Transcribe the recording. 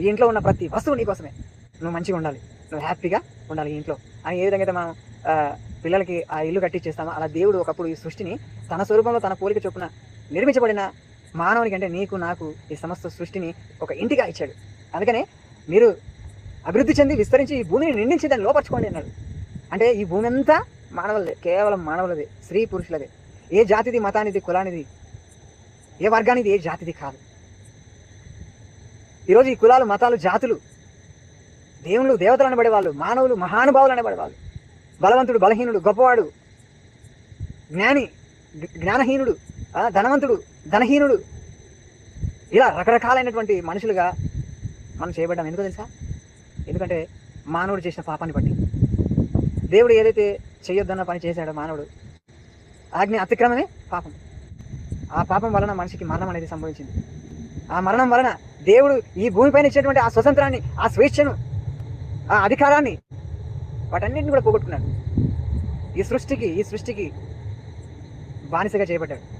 ఈ ఇంట్లో ఉన్న ప్రతి వస్తువు నీకోసమే నువ్వు మంచిగా ఉండాలి. నువ్వు హ్యాపీగా ఉండాలి ఈ ఇంట్లో. అని ఏ విధంగా అయితే మనం పిల్లలకి ఆ ఇల్లు కట్టించేస్తామో అలా దేవుడు ఒకప్పుడు ఈ సృష్టిని తన స్వరూపంలో తన పోలిక చొప్పున నిర్మించబడిన మానవునికి అంటే నీకు నాకు ఈ సమస్త సృష్టిని ఒక ఇంటిగా ఇచ్చాడు. అందుకనే మీరు అభివృద్ధి చెంది విస్తరించి ఈ భూమిని నిండించి దాన్ని లోపరచుకోండి అన్నాడు. అంటే ఈ భూమి అంతా మానవులదే కేవలం మానవులదే స్త్రీ పురుషులదే. ఏ జాతిది మతానిది కులానిది ఏ వర్గానిది ఏ జాతిది కాదు. ఈరోజు ఈ కులాలు మతాలు జాతులు దేవుళ్ళు దేవతలు అనబడే వాళ్ళు మానవులు మహానుభావులు అనబడేవాళ్ళు బలవంతుడు బలహీనుడు గొప్పవాడు జ్ఞాని జ్ఞానహీనుడు ఆ, ధనవంతుడు ధనహీనుడు ఇలా రకరకాలైనటువంటి మనుషులుగా మనం చేయబడ్డాం. ఎందుకు తెలుసా? ఎందుకంటే మానవుడు చేసిన పాపాన్ని బట్టి. దేవుడు ఏదైతే చేయొద్దన్న పని చేశాడో మానవుడు ఆజ్ఞ అతిక్రమమే పాపం. ఆ పాపం వలన మనిషికి మరణం అనేది సంభవించింది. ఆ మరణం వలన దేవుడు ఈ భూమిపైన ఇచ్చేటువంటి ఆ స్వతంత్రాన్ని ఆ స్వేచ్ఛను ఆ అధికారాన్ని వాటన్నిటిని కూడా పోగొట్టుకున్నాడు. ఈ సృష్టికి ఈ సృష్టికి బానిసగా చేయబడ్డాడు.